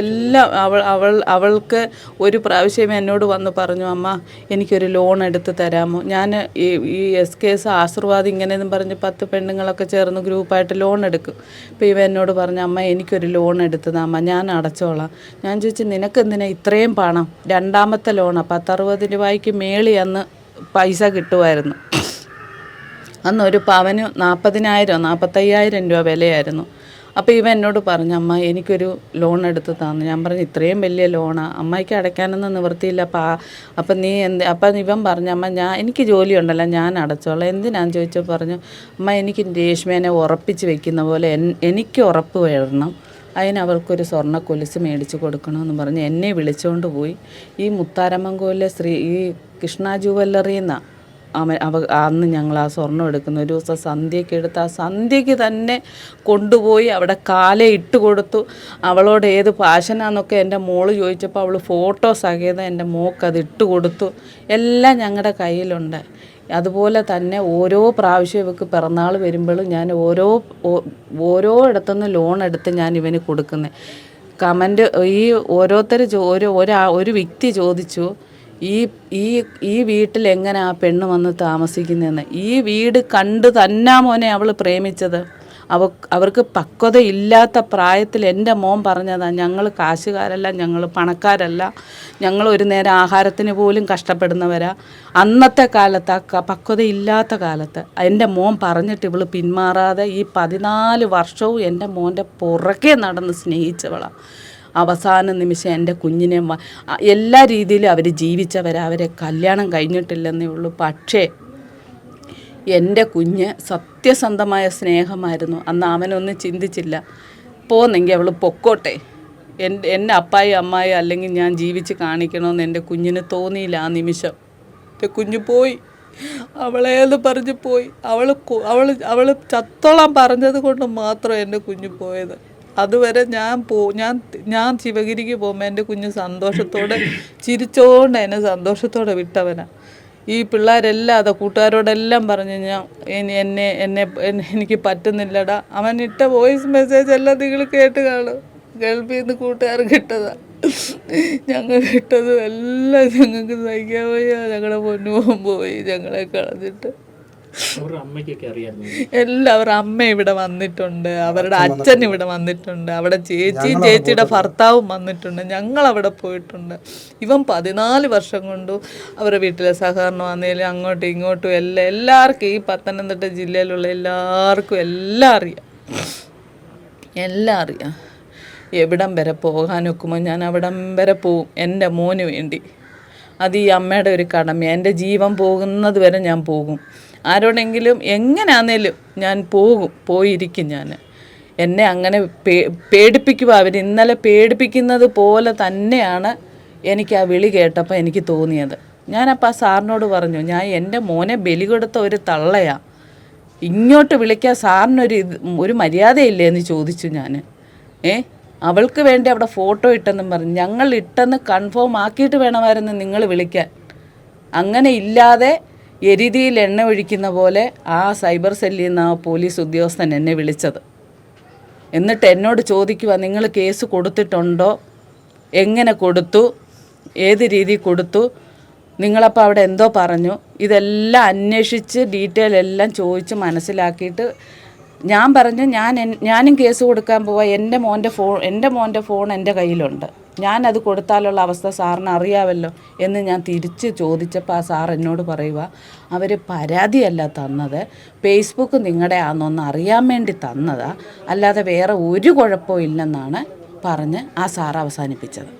എല്ലാം അവൾ അവൾ അവൾക്ക് ഒരു പ്രാവശ്യം എന്നോട് വന്ന് പറഞ്ഞു അമ്മ എനിക്കൊരു ലോൺ എടുത്ത് തരാമോ? ഞാൻ ഈ ഈ എസ് കെ എസ് ആശീർവാദ് ഇങ്ങനെയെന്നും പറഞ്ഞ് പത്ത് പെണ്ണുങ്ങളൊക്കെ ചേർന്ന് ഗ്രൂപ്പായിട്ട് ലോൺ എടുക്കും. അപ്പോൾ ഇവ എന്നോട് പറഞ്ഞു അമ്മ എനിക്കൊരു ലോൺ എടുത്ത് അമ്മ ഞാൻ അടച്ചോളാം. ഞാൻ ചോദിച്ചു നിനക്ക് എന്തിനാ ഇത്രയും പണം? രണ്ടാമത്തെ ലോണാണ് പത്തറുപത് രൂപയ്ക്ക് മേളി അന്ന് പൈസ കിട്ടുമായിരുന്നു. അന്ന് ഒരു പവന് നാൽപ്പതിനായിരം നാൽപ്പത്തയ്യായിരം രൂപ വിലയായിരുന്നു. അപ്പോൾ ഇവ എന്നോട് പറഞ്ഞു അമ്മ എനിക്കൊരു ലോൺ എടുത്ത് തന്നു. ഞാൻ പറഞ്ഞു ഇത്രയും വലിയ ലോണാണ് അമ്മയ്ക്ക് അടയ്ക്കാനൊന്നും നിവൃത്തിയില്ല. അപ്പം ആ അപ്പം നീ എന്ത് അപ്പം ഇവൻ പറഞ്ഞു അമ്മ ഞാൻ എനിക്ക് ജോലി ജോലിയുണ്ടല്ലോ ഞാൻ അടച്ചോളാം. എന്തിനാന്ന് ചോദിച്ചപ്പോൾ പറഞ്ഞു അമ്മ എനിക്ക് രേഷ്മേനെ ഉറപ്പിച്ച് വെക്കുന്ന പോലെ എനിക്ക് ഉറപ്പ് വരണം. അതിന് സ്വർണ കൊലുസ് മേടിച്ച് കൊടുക്കണമെന്ന് പറഞ്ഞ് എന്നെ വിളിച്ചുകൊണ്ട് പോയി. ഈ മുത്താരമ്മങ്കോലിലെ ശ്രീ ഈ കൃഷ്ണ ജുവല്ലറിയിൽ അവൻ അവ അന്ന് ഞങ്ങൾ ആ സ്വർണം എടുക്കുന്ന. ഒരു ദിവസം സന്ധ്യയ്ക്ക് എടുത്ത് ആ സന്ധ്യയ്ക്ക് തന്നെ കൊണ്ടുപോയി അവിടെ കാലെ ഇട്ട് കൊടുത്തു. അവളോട് ഏത് പാഷനാന്നൊക്കെ എന്റെ മോൾ ചോദിച്ചപ്പോൾ അവൾ ഫോട്ടോ സഹിതം എന്റെ മോക്ക് അത് ഇട്ട് കൊടുത്തു. എല്ലാം ഞങ്ങളുടെ കയ്യിലുണ്ട്. അതുപോലെ തന്നെ ഓരോ പ്രാവശ്യം ഇവക്ക് പിറന്നാൾ വരുമ്പോഴും ഞാൻ ഓരോ ഓരോ ഇടത്തുനിന്ന് ലോൺ എടുത്ത് ഞാൻ ഇവന് കൊടുക്കുന്നത് കമന്റ് ഈ ഓരോരുത്തർ ഒരു ഒരു വ്യക്തി ചോദിച്ചു ഈ ഈ ഈ വീട്ടിൽ എങ്ങനെ ആ പെണ്ണ് വന്ന് താമസിക്കുന്നതെന്ന് ഈ വീട് കണ്ട് തന്നാ മോനെ അവൾ പ്രേമിച്ചത്. അവ അവർക്ക് പക്വതയില്ലാത്ത പ്രായത്തിൽ എന്റെ മോൻ പറഞ്ഞതാണ് ഞങ്ങൾ കാശുകാരല്ല ഞങ്ങൾ പണക്കാരല്ല ഞങ്ങൾ ഒരു നേരം ആഹാരത്തിന് പോലും കഷ്ടപ്പെടുന്നവരാ. അന്നത്തെ കാലത്ത് ആ പക്വതയില്ലാത്ത കാലത്ത് എന്റെ മോൻ പറഞ്ഞിട്ട് ഇവൾ പിന്മാറാതെ ഈ പതിനാല് വർഷവും എന്റെ മോന്റെ പുറകെ നടന്ന് സ്നേഹിച്ചവളാണ് അവസാന നിമിഷം എന്റെ കുഞ്ഞിനെ എല്ലാ രീതിയിലും അവർ ജീവിച്ചവരവരെ കല്യാണം കഴിഞ്ഞിട്ടില്ലെന്നേ ഉള്ളൂ. പക്ഷേ എന്റെ കുഞ്ഞ് സത്യസന്ധമായ സ്നേഹമായിരുന്നു. അന്ന് അവനൊന്നും ചിന്തിച്ചില്ല. പോന്നെങ്കിൽ അവൾ പൊക്കോട്ടെ. എന്റെ എന്നെ അപ്പായി അമ്മായി അല്ലെങ്കിൽ ഞാൻ ജീവിച്ച് കാണിക്കണമെന്ന് എന്റെ കുഞ്ഞിന് തോന്നിയില്ല ആ നിമിഷം. എന്റെ കുഞ്ഞ് പോയി. അവളേത് പറഞ്ഞ് പോയി. അവൾ അവൾ അവൾ ചത്തോളം പറഞ്ഞത് കൊണ്ട് മാത്രം എന്റെ കുഞ്ഞ് പോയത്. അതുവരെ ഞാൻ പോ ഞാൻ ഞാൻ ശിവഗിരിക്ക് പോകുമ്പോൾ എന്റെ കുഞ്ഞ് സന്തോഷത്തോടെ ചിരിച്ചോണ്ട് എന്നെ സന്തോഷത്തോടെ വിട്ടവനാണ് ഈ പിള്ളേരെല്ലാം അതാ കൂട്ടുകാരോടെല്ലാം പറഞ്ഞു ഞാൻ എന്നെ എന്നെ എനിക്ക് പറ്റുന്നില്ലടാ. അവൻ ഇട്ട വോയിസ് മെസ്സേജ് എല്ലാം നിങ്ങൾ കേട്ട് കാണും. ഗൾഫിൽ നിന്ന് കൂട്ടുകാർ കിട്ടതാ. ഞങ്ങൾ കിട്ടതും എല്ലാം ഞങ്ങൾക്ക് സഹിക്കാൻ വയ്യ. ഞങ്ങളുടെ പൊന്നുപോകും പോയി ഞങ്ങളെ കളഞ്ഞിട്ട്. എല്ലാവരും അമ്മ ഇവിടെ വന്നിട്ടുണ്ട് അവരുടെ അച്ഛൻ ഇവിടെ വന്നിട്ടുണ്ട് അവിടെ ചേച്ചി ചേച്ചിയുടെ ഭർത്താവും വന്നിട്ടുണ്ട് ഞങ്ങൾ അവിടെ പോയിട്ടുണ്ട്. ഇവൻ പതിനാല് വർഷം കൊണ്ട് അവരുടെ വീട്ടിലെ സഹകരണം ആണെങ്കിലും അങ്ങോട്ടും ഇങ്ങോട്ടും എല്ലാം എല്ലാവർക്കും ഈ പത്തനംതിട്ട ജില്ലയിലുള്ള എല്ലാവർക്കും എല്ലാം അറിയാം. എല്ലാം അറിയാം. എവിടം വരെ പോകാൻ ഒക്കുമ്പോൾ ഞാൻ അവിടം വരെ പോവും എന്റെ മോന് വേണ്ടി. അത് ഈ അമ്മയുടെ ഒരു കടമ. എന്റെ ജീവൻ പോകുന്നത് വരെ ഞാൻ പോകും. ആരോടെങ്കിലും എങ്ങനെയാണെങ്കിലും ഞാൻ പോകും പോയിരിക്കും ഞാൻ. എന്നെ അങ്ങനെ പേ പേടിപ്പിക്കുക അവർ ഇന്നലെ പേടിപ്പിക്കുന്നത് പോലെ തന്നെയാണ് എനിക്ക് ആ വിളി കേട്ടപ്പോൾ എനിക്ക് തോന്നിയത്. ഞാനപ്പോൾ ആ സാറിനോട് പറഞ്ഞു ഞാൻ എന്റെ മോനെ ബലി കൊടുത്ത ഒരു തള്ളയാണ് ഇങ്ങോട്ട് വിളിക്കാൻ സാറിനൊരു ഇത് ഒരു മര്യാദയില്ലേ? എന്ന് ചോദിച്ചു ഞാൻ. ഏ? അവൾക്ക് വേണ്ടി അവിടെ ഫോട്ടോ ഇട്ടെന്നും പറഞ്ഞു ഞങ്ങൾ ഇട്ടെന്ന് കൺഫേം ആക്കിയിട്ട് വേണമായിരുന്നു നിങ്ങൾ വിളിക്കാൻ. അങ്ങനെ ഇല്ലാതെ എരിതിയിൽ എണ്ണ ഒഴിക്കുന്ന പോലെ ആ സൈബർ സെല്ലിൽ നിന്ന് ആ പോലീസ് ഉദ്യോഗസ്ഥൻ എന്നെ വിളിച്ചത്. എന്നിട്ട് എന്നോട് ചോദിക്കുക നിങ്ങൾ കേസ് കൊടുത്തിട്ടുണ്ടോ? എങ്ങനെ കൊടുത്തു? ഏത് രീതി കൊടുത്തു? നിങ്ങളപ്പോൾ അവിടെ എന്തോ പറഞ്ഞു? ഇതെല്ലാം അന്വേഷിച്ച് ഡീറ്റെയിൽ എല്ലാം ചോദിച്ച് മനസ്സിലാക്കിയിട്ട് ഞാൻ പറഞ്ഞു ഞാൻ ഞാനും കേസ് കൊടുക്കാൻ പോവാ. എന്റെ മോന്റെ ഫോൺ എന്റെ മോന്റെ ഫോൺ എന്റെ കയ്യിലുണ്ട്. ഞാനത് കൊടുത്താലുള്ള അവസ്ഥ സാറിന് അറിയാമല്ലോ എന്ന് ഞാൻ തിരിച്ച് ചോദിച്ചപ്പോൾ ആ സാർ എന്നോട് പറയുക അവർ പരാതിയല്ല തന്നത്. ഫേസ്ബുക്ക് നിങ്ങളുടെ ആണെന്നൊന്ന് അറിയാൻ വേണ്ടി തന്നതാ. അല്ലാതെ വേറെ ഒരു കുഴപ്പവും ഇല്ലെന്നാണ് പറഞ്ഞ് ആ സാർ അവസാനിപ്പിച്ചത്.